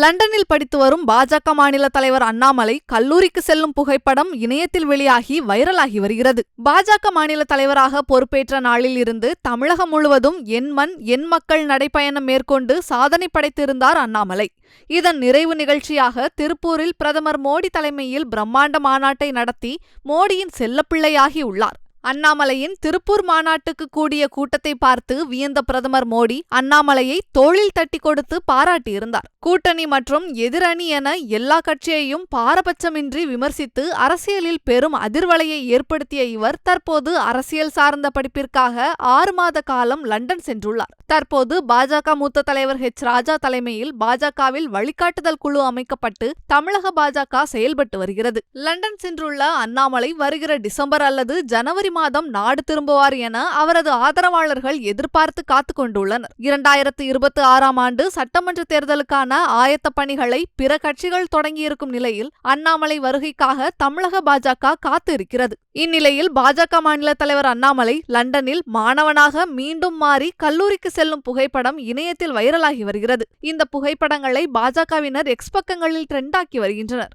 லண்டனில் படித்து வரும் பாஜக மாநில தலைவர் அண்ணாமலை கல்லூரிக்கு செல்லும் புகைப்படம் இணையத்தில் வெளியாகி வைரலாகி வருகிறது. பாஜக மாநில தலைவராக பொறுப்பேற்ற நாளில் இருந்து தமிழகம் முழுவதும் என் மண் என் மக்கள் நடைப்பயணம் மேற்கொண்டு சாதனை படைத்திருந்தார் அண்ணாமலை. இதன் நிறைவு நிகழ்ச்சியாக திருப்பூரில் பிரதமர் மோடி தலைமையில் பிரம்மாண்ட மாநாட்டை நடத்தி மோடியின் செல்லப்பிள்ளையாகி உள்ளார். அண்ணாமலையின் திருப்பூர் மாநாட்டுக்கு கூடிய கூட்டத்தை பார்த்து வியந்த பிரதமர் மோடி அண்ணாமலையை தோளில் தட்டி கொடுத்து பாராட்டியிருந்தார். கூட்டணி மற்றும் எதிரணி என எல்லா கட்சியையும் பாரபட்சமின்றி விமர்சித்து அரசியலில் பெரும் அதிர்வலையை ஏற்படுத்திய இவர் தற்போது அரசியல் சார்ந்த படிப்பிற்காக ஆறு மாத காலம் லண்டன் சென்றுள்ளார். தற்போது பாஜக மூத்த தலைவர் ஹெச். ராஜா தலைமையில் பாஜகவில் வழிகாட்டுதல் குழு அமைக்கப்பட்டு தமிழக பாஜக செயல்பட்டு வருகிறது. லண்டன் சென்றுள்ள அண்ணாமலை வருகிற டிசம்பர் அல்லது ஜனவரி மாதம் நாடு திரும்புவார் என அவரது ஆதரவாளர்கள் எதிர்பார்த்து காத்துக் கொண்டுள்ளனர். இரண்டாயிரத்து இருபத்தி ஆறாம் ஆண்டு சட்டமன்ற தேர்தலுக்கான ஆயத்த பணிகளை பிற கட்சிகள் தொடங்கியிருக்கும் நிலையில் அண்ணாமலை வருகைக்காக தமிழக பாஜக காத்து இருக்கிறது இந்நிலையில் பாஜக மாநில தலைவர் அண்ணாமலை லண்டனில் மாணவனாக மீண்டும் மாறி கல்லூரிக்கு செல்லும் புகைப்படம் இணையத்தில் வைரலாகி வருகிறது. இந்த புகைப்படங்களை பாஜகவினர் எக்ஸ் பக்கங்களில் ட்ரெண்டாக்கி வருகின்றனர்.